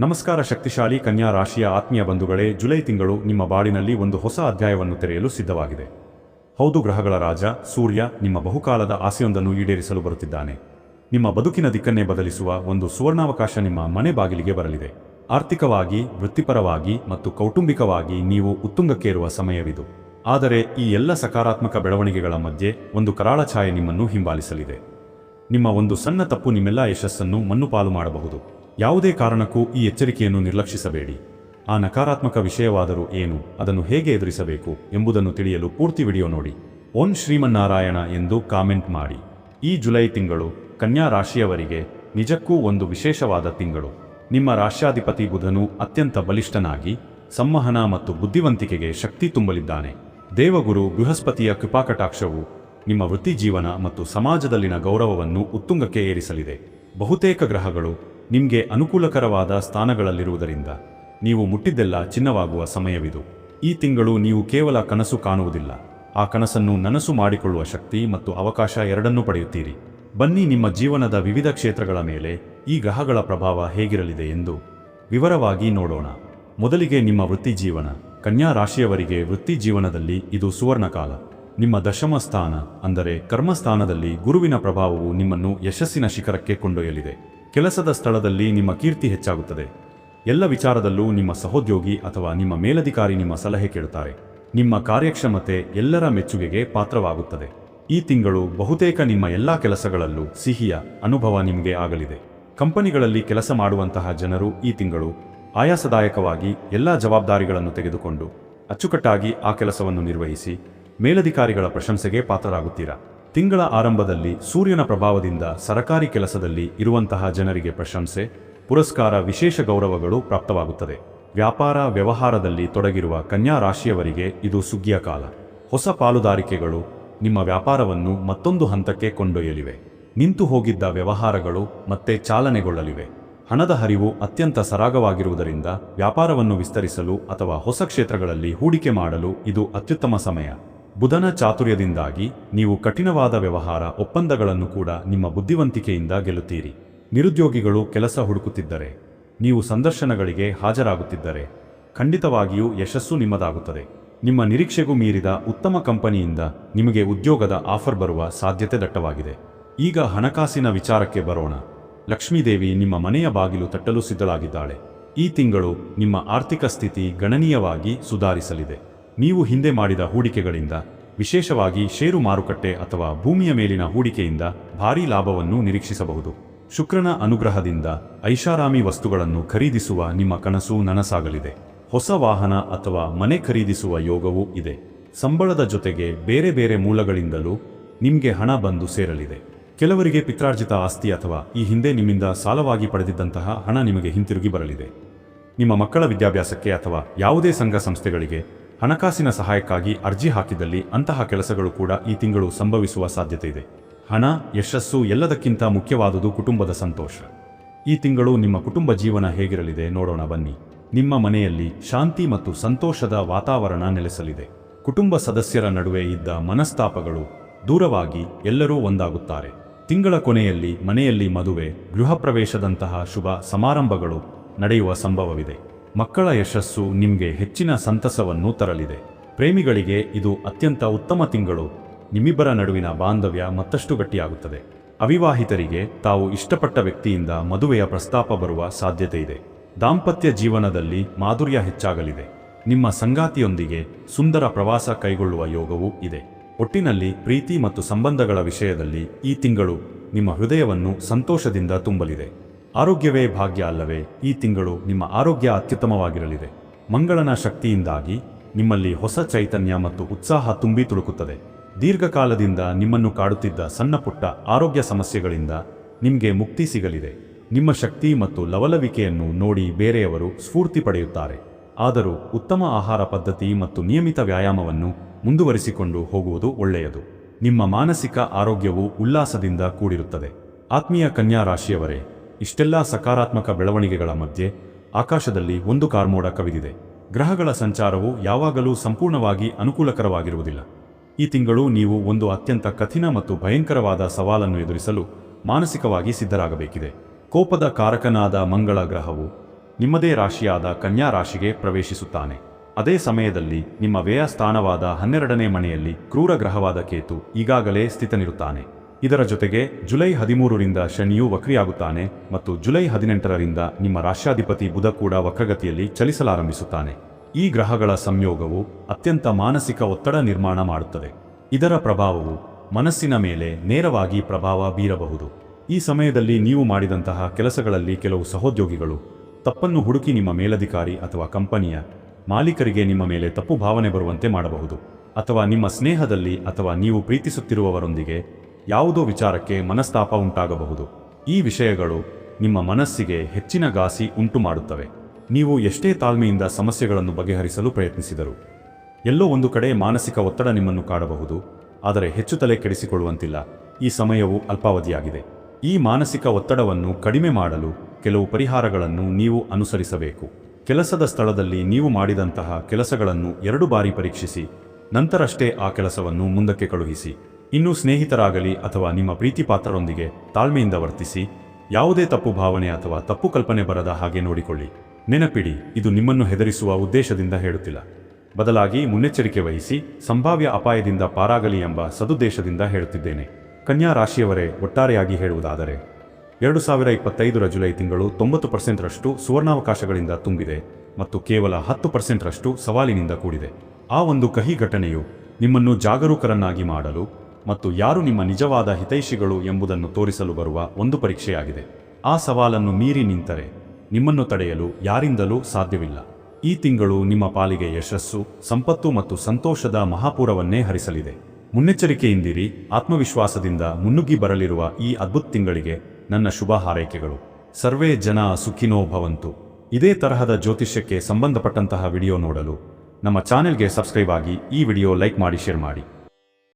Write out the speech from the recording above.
ನಮಸ್ಕಾರ ಶಕ್ತಿಶಾಲಿ ಕನ್ಯಾ ರಾಶಿಯ ಆತ್ಮೀಯ ಬಂಧುಗಳೇ, ಜುಲೈ ತಿಂಗಳು ನಿಮ್ಮ ಬಾಳಿನಲ್ಲಿ ಒಂದು ಹೊಸ ಅಧ್ಯಾಯವನ್ನು ತೆರೆಯಲು ಸಿದ್ಧವಾಗಿದೆ. ಹೌದು ಗ್ರಹಗಳ ರಾಜ, ಸೂರ್ಯ ನಿಮ್ಮ ಬಹುಕಾಲದ ಆಸೆಯೊಂದನ್ನು ಈಡೇರಿಸಲು ಬರುತ್ತಿದ್ದಾನೆ. ನಿಮ್ಮ ಬದುಕಿನ ದಿಕ್ಕನ್ನೇ ಬದಲಿಸುವ ಒಂದು ಸುವರ್ಣಾವಕಾಶ ನಿಮ್ಮ ಮನೆ ಬಾಗಿಲಿಗೆ ಬರಲಿದೆ. ಆರ್ಥಿಕವಾಗಿ, ವೃತ್ತಿಪರವಾಗಿ ಮತ್ತು ಕೌಟುಂಬಿಕವಾಗಿ ನೀವು ಉತ್ತುಂಗಕ್ಕೇರುವ ಸಮಯವಿದು. ಆದರೆ ಈ ಎಲ್ಲ ಸಕಾರಾತ್ಮಕ ಬೆಳವಣಿಗೆಗಳ ಮಧ್ಯೆ ಒಂದು ಕರಾಳ ಛಾಯೆ ನಿಮ್ಮನ್ನು ಹಿಂಬಾಲಿಸಲಿದೆ. ನಿಮ್ಮ ಒಂದು ಸಣ್ಣ ತಪ್ಪು ನಿಮ್ಮೆಲ್ಲ ಯಶಸ್ಸನ್ನು ಮಣ್ಣುಪಾಲು ಮಾಡಬಹುದು. ಯಾವುದೇ ಕಾರಣಕ್ಕೂ ಈ ಎಚ್ಚರಿಕೆಯನ್ನು ನಿರ್ಲಕ್ಷಿಸಬೇಡಿ. ಆ ನಕಾರಾತ್ಮಕ ವಿಷಯವಾದರೂ ಏನು, ಅದನ್ನು ಹೇಗೆ ಎದುರಿಸಬೇಕು ಎಂಬುದನ್ನು ತಿಳಿಯಲು ಪೂರ್ತಿ ವಿಡಿಯೋ ನೋಡಿ. ಓಂ ಶ್ರೀಮನ್ನಾರಾಯಣ ಎಂದು ಕಾಮೆಂಟ್ ಮಾಡಿ. ಈ ಜುಲೈ ತಿಂಗಳು, ಕನ್ಯಾ ರಾಶಿಯವರಿಗೆ ನಿಜಕ್ಕೂ ಒಂದು ವಿಶೇಷವಾದ ತಿಂಗಳು. ನಿಮ್ಮ ರಾಶ್ಯಾಧಿಪತಿ ಬುಧನು ಅತ್ಯಂತ ಬಲಿಷ್ಠನಾಗಿ, ಸಂವಹನ ಮತ್ತು ಬುದ್ಧಿವಂತಿಕೆಗೆ ಶಕ್ತಿ ತುಂಬಲಿದ್ದಾನೆ. ದೇವಗುರು ಬೃಹಸ್ಪತಿಯ ಕೃಪಾಕಟಾಕ್ಷವು ನಿಮ್ಮ ವೃತ್ತಿ ಜೀವನ ಮತ್ತು ಸಮಾಜದಲ್ಲಿನ ಗೌರವವನ್ನು ಉತ್ತುಂಗಕ್ಕೆ ಏರಿಸಲಿದೆ. ಬಹುತೇಕ ಗ್ರಹಗಳು ನಿಮಗೆ ಅನುಕೂಲಕರವಾದ ಸ್ಥಾನಗಳಲ್ಲಿರುವುದರಿಂದ ನೀವು ಮುಟ್ಟಿದ್ದೆಲ್ಲ ಚಿನ್ನವಾಗುವ ಸಮಯವಿದು. ಈ ತಿಂಗಳು ನೀವು ಕೇವಲ ಕನಸು ಕಾಣುವುದಿಲ್ಲ. ಆ ಕನಸನ್ನು ನನಸು ಮಾಡಿಕೊಳ್ಳುವ ಶಕ್ತಿ ಮತ್ತು ಅವಕಾಶ ಎರಡನ್ನೂ ಪಡೆಯುತ್ತೀರಿ. ಬನ್ನಿ ನಿಮ್ಮ ಜೀವನದ ವಿವಿಧ ಕ್ಷೇತ್ರಗಳ ಮೇಲೆ ಈ ಗ್ರಹಗಳ ಪ್ರಭಾವ ಹೇಗಿರಲಿದೆ ಎಂದು ವಿವರವಾಗಿ ನೋಡೋಣ. ಮೊದಲಿಗೆ ನಿಮ್ಮ ವೃತ್ತಿ ಜೀವನ. ಕನ್ಯಾ ರಾಶಿಯವರಿಗೆ ವೃತ್ತಿ ಜೀವನದಲ್ಲಿ ಇದು ಸುವರ್ಣಕಾಲ. ನಿಮ್ಮ ದಶಮ ಸ್ಥಾನ, ಅಂದರೆ ಕರ್ಮಸ್ಥಾನದಲ್ಲಿ ಗುರುವಿನ ಪ್ರಭಾವವು ನಿಮ್ಮನ್ನು ಯಶಸ್ಸಿನ ಶಿಖರಕ್ಕೆ ಕೊಂಡೊಯ್ಯಲಿದೆ. ಕೆಲಸದ ಸ್ಥಳದಲ್ಲಿ ನಿಮ್ಮ ಕೀರ್ತಿ ಹೆಚ್ಚಾಗುತ್ತದೆ. ಎಲ್ಲ ವಿಚಾರದಲ್ಲೂ ನಿಮ್ಮ ಸಹೋದ್ಯೋಗಿ ಅಥವಾ ನಿಮ್ಮ ಮೇಲಧಿಕಾರಿ ನಿಮ್ಮ ಸಲಹೆ ಕೇಳುತ್ತಾರೆ. ನಿಮ್ಮ ಕಾರ್ಯಕ್ಷಮತೆ ಎಲ್ಲರ ಮೆಚ್ಚುಗೆಗೆ ಪಾತ್ರವಾಗುತ್ತದೆ. ಈ ತಿಂಗಳು ಬಹುತೇಕ ನಿಮ್ಮ ಎಲ್ಲಾ ಕೆಲಸಗಳಲ್ಲೂ ಸಿಹಿಯ ಅನುಭವ ನಿಮಗೆ ಆಗಲಿದೆ. ಕಂಪನಿಗಳಲ್ಲಿ ಕೆಲಸ ಮಾಡುವಂತಹ ಜನರು ಈ ತಿಂಗಳು ಆಯಾಸದಾಯಕವಾಗಿ ಎಲ್ಲ ಜವಾಬ್ದಾರಿಗಳನ್ನು ತೆಗೆದುಕೊಂಡು ಅಚ್ಚುಕಟ್ಟಾಗಿ ಆ ಕೆಲಸವನ್ನು ನಿರ್ವಹಿಸಿ ಮೇಲಧಿಕಾರಿಗಳ ಪ್ರಶಂಸೆಗೆ ಪಾತ್ರರಾಗುತ್ತೀರಾ? ತಿಂಗಳ ಆರಂಭದಲ್ಲಿ ಸೂರ್ಯನ ಪ್ರಭಾವದಿಂದ ಸರಕಾರಿ ಕೆಲಸದಲ್ಲಿ ಇರುವಂತಹ ಜನರಿಗೆ ಪ್ರಶಂಸೆ, ಪುರಸ್ಕಾರ ವಿಶೇಷ ಗೌರವಗಳು ಪ್ರಾಪ್ತವಾಗುತ್ತದೆ. ವ್ಯಾಪಾರ ವ್ಯವಹಾರದಲ್ಲಿ ತೊಡಗಿರುವ ಕನ್ಯಾ ರಾಶಿಯವರಿಗೆ ಇದು ಸುಗ್ಗಿಯ ಕಾಲ. ಹೊಸ ಪಾಲುದಾರಿಕೆಗಳು ನಿಮ್ಮ ವ್ಯಾಪಾರವನ್ನು ಮತ್ತೊಂದು ಹಂತಕ್ಕೆ ಕೊಂಡೊಯ್ಯಲಿವೆ. ನಿಂತು ಹೋಗಿದ್ದ ವ್ಯವಹಾರಗಳು ಮತ್ತೆ ಚಾಲನೆಗೊಳ್ಳಲಿವೆ. ಹಣದ ಹರಿವು ಅತ್ಯಂತ ಸರಾಗವಾಗಿರುವುದರಿಂದ ವ್ಯಾಪಾರವನ್ನು ವಿಸ್ತರಿಸಲು ಅಥವಾ ಹೊಸ ಕ್ಷೇತ್ರಗಳಲ್ಲಿ ಹೂಡಿಕೆ ಮಾಡಲು ಇದು ಅತ್ಯುತ್ತಮ ಸಮಯ. ಬುಧನ ಚಾತುರ್ಯದಿಂದಾಗಿ ನೀವು ಕಠಿಣವಾದ ವ್ಯವಹಾರ ಒಪ್ಪಂದಗಳನ್ನು ಕೂಡ ನಿಮ್ಮ ಬುದ್ಧಿವಂತಿಕೆಯಿಂದ ಗೆಲ್ಲುತ್ತೀರಿ. ನಿರುದ್ಯೋಗಿಗಳು ಕೆಲಸ ಹುಡುಕುತ್ತಿದ್ದರೆ, ನೀವು ಸಂದರ್ಶನಗಳಿಗೆ ಹಾಜರಾಗುತ್ತಿದ್ದರೆ, ಖಂಡಿತವಾಗಿಯೂ ಯಶಸ್ಸು ನಿಮ್ಮದಾಗುತ್ತದೆ. ನಿಮ್ಮ ನಿರೀಕ್ಷೆಗೂ ಮೀರಿದ ಉತ್ತಮ ಕಂಪನಿಯಿಂದ ನಿಮಗೆ ಉದ್ಯೋಗದ ಆಫರ್ ಬರುವ ಸಾಧ್ಯತೆ ದಟ್ಟವಾಗಿದೆ. ಈಗ ಹಣಕಾಸಿನ ವಿಚಾರಕ್ಕೆ ಬರೋಣ. ಲಕ್ಷ್ಮೀದೇವಿ ನಿಮ್ಮ ಮನೆಯ ಬಾಗಿಲು ತಟ್ಟಲು ಸಿದ್ಧಳಾಗಿದ್ದಾಳೆ. ಈ ತಿಂಗಳು ನಿಮ್ಮ ಆರ್ಥಿಕ ಸ್ಥಿತಿ ಗಣನೀಯವಾಗಿ ಸುಧಾರಿಸಲಿದೆ. ನೀವು ಹಿಂದೆ ಮಾಡಿದ ಹೂಡಿಕೆಗಳಿಂದ, ವಿಶೇಷವಾಗಿ ಷೇರು ಮಾರುಕಟ್ಟೆ ಅಥವಾ ಭೂಮಿಯ ಮೇಲಿನ ಹೂಡಿಕೆಯಿಂದ ಭಾರೀ ಲಾಭವನ್ನು ನಿರೀಕ್ಷಿಸಬಹುದು. ಶುಕ್ರನ ಅನುಗ್ರಹದಿಂದ ಐಷಾರಾಮಿ ವಸ್ತುಗಳನ್ನು ಖರೀದಿಸುವ ನಿಮ್ಮ ಕನಸು ನನಸಾಗಲಿದೆ. ಹೊಸ ವಾಹನ ಅಥವಾ ಮನೆ ಖರೀದಿಸುವ ಯೋಗವೂ ಇದೆ. ಸಂಬಳದ ಜೊತೆಗೆ ಬೇರೆ ಬೇರೆ ಮೂಲಗಳಿಂದಲೂ ನಿಮಗೆ ಹಣ ಬಂದು ಸೇರಲಿದೆ. ಕೆಲವರಿಗೆ ಪಿತ್ರಾರ್ಜಿತ ಆಸ್ತಿ ಅಥವಾ ಈ ಹಿಂದೆ ನಿಮ್ಮಿಂದ ಸಾಲವಾಗಿ ಪಡೆದಿದ್ದಂತಹ ಹಣ ನಿಮಗೆ ಹಿಂತಿರುಗಿ ಬರಲಿದೆ. ನಿಮ್ಮ ಮಕ್ಕಳ ವಿದ್ಯಾಭ್ಯಾಸಕ್ಕೆ ಅಥವಾ ಯಾವುದೇ ಸಂಘ ಸಂಸ್ಥೆಗಳಿಗೆ ಹಣಕಾಸಿನ ಸಹಾಯಕ್ಕಾಗಿ ಅರ್ಜಿ ಹಾಕಿದಲ್ಲಿ ಅಂತಹ ಕೆಲಸಗಳು ಕೂಡ ಈ ತಿಂಗಳು ಸಂಭವಿಸುವ ಸಾಧ್ಯತೆ ಇದೆ. ಹಣ, ಯಶಸ್ಸು ಎಲ್ಲದಕ್ಕಿಂತ ಮುಖ್ಯವಾದುದು ಕುಟುಂಬದ ಸಂತೋಷ. ಈ ತಿಂಗಳು ನಿಮ್ಮ ಕುಟುಂಬ ಜೀವನ ಹೇಗಿರಲಿದೆ ನೋಡೋಣ ಬನ್ನಿ. ನಿಮ್ಮ ಮನೆಯಲ್ಲಿ ಶಾಂತಿ ಮತ್ತು ಸಂತೋಷದ ವಾತಾವರಣ ನೆಲೆಸಲಿದೆ. ಕುಟುಂಬ ಸದಸ್ಯರ ನಡುವೆ ಇದ್ದ ಮನಸ್ತಾಪಗಳು ದೂರವಾಗಿ ಎಲ್ಲರೂ ಒಂದಾಗುತ್ತಾರೆ. ತಿಂಗಳ ಕೊನೆಯಲ್ಲಿ ಮನೆಯಲ್ಲಿ ಮದುವೆ ಗೃಹ ಪ್ರವೇಶದಂತಹ ಶುಭ ಸಮಾರಂಭಗಳು ನಡೆಯುವ ಸಂಭವವಿದೆ. ಮಕ್ಕಳ ಯಶಸ್ಸು ನಿಮಗೆ ಹೆಚ್ಚಿನ ಸಂತಸವನ್ನು ತರಲಿದೆ. ಪ್ರೇಮಿಗಳಿಗೆ ಇದು ಅತ್ಯಂತ ಉತ್ತಮ ತಿಂಗಳು. ನಿಮ್ಮಿಬ್ಬರ ನಡುವಿನ ಬಾಂಧವ್ಯ ಮತ್ತಷ್ಟು ಗಟ್ಟಿಯಾಗುತ್ತದೆ. ಅವಿವಾಹಿತರಿಗೆ ತಾವು ಇಷ್ಟಪಟ್ಟ ವ್ಯಕ್ತಿಯಿಂದ ಮದುವೆಯ ಪ್ರಸ್ತಾಪ ಬರುವ ಸಾಧ್ಯತೆ ಇದೆ. ದಾಂಪತ್ಯ ಜೀವನದಲ್ಲಿ ಮಾಧುರ್ಯ ಹೆಚ್ಚಾಗಲಿದೆ. ನಿಮ್ಮ ಸಂಗಾತಿಯೊಂದಿಗೆ ಸುಂದರ ಪ್ರವಾಸ ಕೈಗೊಳ್ಳುವ ಯೋಗವೂ ಇದೆ. ಒಟ್ಟಿನಲ್ಲಿ ಪ್ರೀತಿ ಮತ್ತು ಸಂಬಂಧಗಳ ವಿಷಯದಲ್ಲಿ ಈ ತಿಂಗಳು ನಿಮ್ಮ ಹೃದಯವನ್ನು ಸಂತೋಷದಿಂದ ತುಂಬಲಿದೆ. ಆರೋಗ್ಯವೇ ಭಾಗ್ಯ ಅಲ್ಲವೇ? ಈ ತಿಂಗಳು ನಿಮ್ಮ ಆರೋಗ್ಯ ಅತ್ಯುತ್ತಮವಾಗಿರಲಿದೆ. ಮಂಗಳನ ಶಕ್ತಿಯಿಂದಾಗಿ ನಿಮ್ಮಲ್ಲಿ ಹೊಸ ಚೈತನ್ಯ ಮತ್ತು ಉತ್ಸಾಹ ತುಂಬಿ ತುಳುಕುತ್ತದೆ. ದೀರ್ಘಕಾಲದಿಂದ ನಿಮ್ಮನ್ನು ಕಾಡುತ್ತಿದ್ದ ಸಣ್ಣ ಪುಟ್ಟ ಆರೋಗ್ಯ ಸಮಸ್ಯೆಗಳಿಂದ ನಿಮಗೆ ಮುಕ್ತಿ ಸಿಗಲಿದೆ. ನಿಮ್ಮ ಶಕ್ತಿ ಮತ್ತು ಲವಲವಿಕೆಯನ್ನು ನೋಡಿ ಬೇರೆಯವರು ಸ್ಫೂರ್ತಿ ಪಡೆಯುತ್ತಾರೆ. ಆದರೂ ಉತ್ತಮ ಆಹಾರ ಪದ್ಧತಿ ಮತ್ತು ನಿಯಮಿತ ವ್ಯಾಯಾಮವನ್ನು ಮುಂದುವರಿಸಿಕೊಂಡು ಹೋಗುವುದು ಒಳ್ಳೆಯದು. ನಿಮ್ಮ ಮಾನಸಿಕ ಆರೋಗ್ಯವು ಉಲ್ಲಾಸದಿಂದ ಕೂಡಿರುತ್ತದೆ. ಆತ್ಮೀಯ ಕನ್ಯಾ ರಾಶಿಯವರೇ ಇಷ್ಟೆಲ್ಲ ಸಕಾರಾತ್ಮಕ ಬೆಳವಣಿಗೆಗಳ ಮಧ್ಯೆ ಆಕಾಶದಲ್ಲಿ ಒಂದು ಕಾರ್ಮೋಡ ಕವಿದಿದೆ. ಗ್ರಹಗಳ ಸಂಚಾರವು ಯಾವಾಗಲೂ ಸಂಪೂರ್ಣವಾಗಿ ಅನುಕೂಲಕರವಾಗಿರುವುದಿಲ್ಲ. ಈ ತಿಂಗಳು ನೀವು ಒಂದು ಅತ್ಯಂತ ಕಠಿಣ ಮತ್ತು ಭಯಂಕರವಾದ ಸವಾಲನ್ನು ಎದುರಿಸಲು ಮಾನಸಿಕವಾಗಿ ಸಿದ್ಧರಾಗಬೇಕಿದೆ. ಕೋಪದ ಕಾರಕನಾದ ಮಂಗಳ ಗ್ರಹವು ನಿಮ್ಮದೇ ರಾಶಿಯಾದ ಕನ್ಯಾ ರಾಶಿಗೆ ಪ್ರವೇಶಿಸುತ್ತಾನೆ. ಅದೇ ಸಮಯದಲ್ಲಿ ನಿಮ್ಮ ವ್ಯಯ ಸ್ಥಾನವಾದ ಹನ್ನೆರಡನೇ ಮನೆಯಲ್ಲಿ ಕ್ರೂರ ಗ್ರಹವಾದ ಕೇತು ಈಗಾಗಲೇ ಸ್ಥಿತನಿರುತ್ತಾನೆ. ಇದರ ಜೊತೆಗೆ ಜುಲೈ ಹದಿಮೂರರಿಂದ ಶನಿಯು ವಕ್ರಿಯಾಗುತ್ತಾನೆ ಮತ್ತು ಜುಲೈ ಹದಿನೆಂಟರರಿಂದ ನಿಮ್ಮ ರಾಷ್ಟ್ರಾಧಿಪತಿ ಬುಧ ಕೂಡ ವಕ್ರಗತಿಯಲ್ಲಿ ಚಲಿಸಲಾರಂಭಿಸುತ್ತಾನೆ. ಈ ಗ್ರಹಗಳ ಸಂಯೋಗವು ಅತ್ಯಂತ ಮಾನಸಿಕ ಒತ್ತಡ ನಿರ್ಮಾಣ ಮಾಡುತ್ತದೆ. ಇದರ ಪ್ರಭಾವವು ಮನಸ್ಸಿನ ಮೇಲೆ ನೇರವಾಗಿ ಪ್ರಭಾವ ಬೀರಬಹುದು. ಈ ಸಮಯದಲ್ಲಿ ನೀವು ಮಾಡಿದಂತಹ ಕೆಲಸಗಳಲ್ಲಿ ಕೆಲವು ಸಹೋದ್ಯೋಗಿಗಳು, ತಪ್ಪನ್ನು ಹುಡುಕಿ ನಿಮ್ಮ ಮೇಲಧಿಕಾರಿ ಅಥವಾ ಕಂಪನಿಯ ಮಾಲೀಕರಿಗೆ ನಿಮ್ಮ ಮೇಲೆ ತಪ್ಪು ಭಾವನೆ ಬರುವಂತೆ ಮಾಡಬಹುದು. ಅಥವಾ ನಿಮ್ಮ ಸ್ನೇಹದಲ್ಲಿ ಅಥವಾ ನೀವು ಪ್ರೀತಿಸುತ್ತಿರುವವರೊಂದಿಗೆ ಯಾವುದೋ ವಿಚಾರಕ್ಕೆ ಮನಸ್ತಾಪ ಉಂಟಾಗಬಹುದು. ಈ ವಿಷಯಗಳು ನಿಮ್ಮ ಮನಸ್ಸಿಗೆ ಹೆಚ್ಚಿನ ಘಾಸಿ ಉಂಟು ಮಾಡುತ್ತವೆ ನೀವು ಎಷ್ಟೇ ತಾಳ್ಮೆಯಿಂದ ಸಮಸ್ಯೆಗಳನ್ನು ಬಗೆಹರಿಸಲು ಪ್ರಯತ್ನಿಸಿದರು, ಎಲ್ಲೋ ಒಂದು ಕಡೆ ಮಾನಸಿಕ ಒತ್ತಡ ನಿಮ್ಮನ್ನು ಕಾಡಬಹುದು, ಆದರೆ ಹೆಚ್ಚು ತಲೆ ಕೆಡಿಸಿಕೊಳ್ಳುವಂತಿಲ್ಲ. ಈ ಸಮಯವು ಅಲ್ಪಾವಧಿಯಾಗಿದೆ. ಈ ಮಾನಸಿಕ ಒತ್ತಡವನ್ನು ಕಡಿಮೆ ಮಾಡಲು ಕೆಲವು ಪರಿಹಾರಗಳನ್ನು ನೀವು ಅನುಸರಿಸಬೇಕು. ಕೆಲಸದ ಸ್ಥಳದಲ್ಲಿ ನೀವು ಮಾಡಿದಂತಹ ಕೆಲಸಗಳನ್ನು ಎರಡು ಬಾರಿ ಪರೀಕ್ಷಿಸಿ, ನಂತರಷ್ಟೇ ಆ ಕೆಲಸವನ್ನು ಮುಂದಕ್ಕೆ ಕಳುಹಿಸಿ. ಇನ್ನು ಸ್ನೇಹಿತರಾಗಲಿ ಅಥವಾ ನಿಮ್ಮ ಪ್ರೀತಿಪಾತ್ರರೊಂದಿಗೆ ತಾಳ್ಮೆಯಿಂದ ವರ್ತಿಸಿ, ಯಾವುದೇ ತಪ್ಪು ಭಾವನೆ ಅಥವಾ ತಪ್ಪು ಕಲ್ಪನೆ ಬರದ ಹಾಗೆ ನೋಡಿಕೊಳ್ಳಿ. ನೆನಪಿಡಿ, ಇದು ನಿಮ್ಮನ್ನು ಹೆದರಿಸುವ ಉದ್ದೇಶದಿಂದ ಹೇಳುತ್ತಿಲ್ಲ. ಬದಲಾಗಿ ಮುನ್ನೆಚ್ಚರಿಕೆ ವಹಿಸಿ, ಸಂಭಾವ್ಯ ಅಪಾಯದಿಂದ ಪಾರಾಗಲಿ ಎಂಬ ಸದುದ್ದೇಶದಿಂದ ಹೇಳುತ್ತಿದ್ದೇನೆ. ಕನ್ಯಾ ರಾಶಿಯವರೇ, ಒಟ್ಟಾರೆಯಾಗಿ ಹೇಳುವುದಾದರೆ, ಎರಡು ಸಾವಿರ ಇಪ್ಪತ್ತೈದರ ಜುಲೈ ತಿಂಗಳು ತೊಂಬತ್ತು ಪರ್ಸೆಂಟ್ರಷ್ಟು ಸುವರ್ಣಾವಕಾಶಗಳಿಂದ ತುಂಬಿದೆ ಮತ್ತು ಕೇವಲ ಹತ್ತು ಪರ್ಸೆಂಟ್ರಷ್ಟು ಸವಾಲಿನಿಂದ ಕೂಡಿದೆ. ಆ ಒಂದು ಕಹಿ ಘಟನೆಯು ನಿಮ್ಮನ್ನು ಜಾಗರೂಕರನ್ನಾಗಿ ಮಾಡಲು ಮತ್ತು ಯಾರು ನಿಮ್ಮ ನಿಜವಾದ ಹಿತೈಷಿಗಳು ಎಂಬುದನ್ನು ತೋರಿಸಲು ಬರುವ ಒಂದು ಪರೀಕ್ಷೆಯಾಗಿದೆ. ಆ ಸವಾಲನ್ನು ಮೀರಿ ನಿಂತರೆ ನಿಮ್ಮನ್ನು ತಡೆಯಲು ಯಾರಿಂದಲೂ ಸಾಧ್ಯವಿಲ್ಲ. ಈ ತಿಂಗಳು ನಿಮ್ಮ ಪಾಲಿಗೆ ಯಶಸ್ಸು, ಸಂಪತ್ತು ಮತ್ತು ಸಂತೋಷದ ಮಹಾಪೂರವನ್ನೇ ಹರಿಸಲಿದೆ. ಮುನ್ನೆಚ್ಚರಿಕೆಯಿಂದಿರಿ, ಆತ್ಮವಿಶ್ವಾಸದಿಂದ ಮುನ್ನುಗ್ಗಿ ಬರಲಿರುವ ಈ ಅದ್ಭುತ ತಿಂಗಳಿಗೆ ನನ್ನ ಶುಭ ಹಾರೈಕೆಗಳು. ಸರ್ವೇ ಜನ ಸುಖಿನೋ ಭವಂತು. ಇದೇ ತರಹದ ಜ್ಯೋತಿಷ್ಯಕ್ಕೆ ಸಂಬಂಧಪಟ್ಟಂತಹ ವಿಡಿಯೋ ನೋಡಲು ನಮ್ಮ ಚಾನೆಲ್ಗೆ ಸಬ್ಸ್ಕ್ರೈಬ್ ಆಗಿ ಈ ವಿಡಿಯೋ ಲೈಕ್ ಮಾಡಿ, ಶೇರ್ ಮಾಡಿ.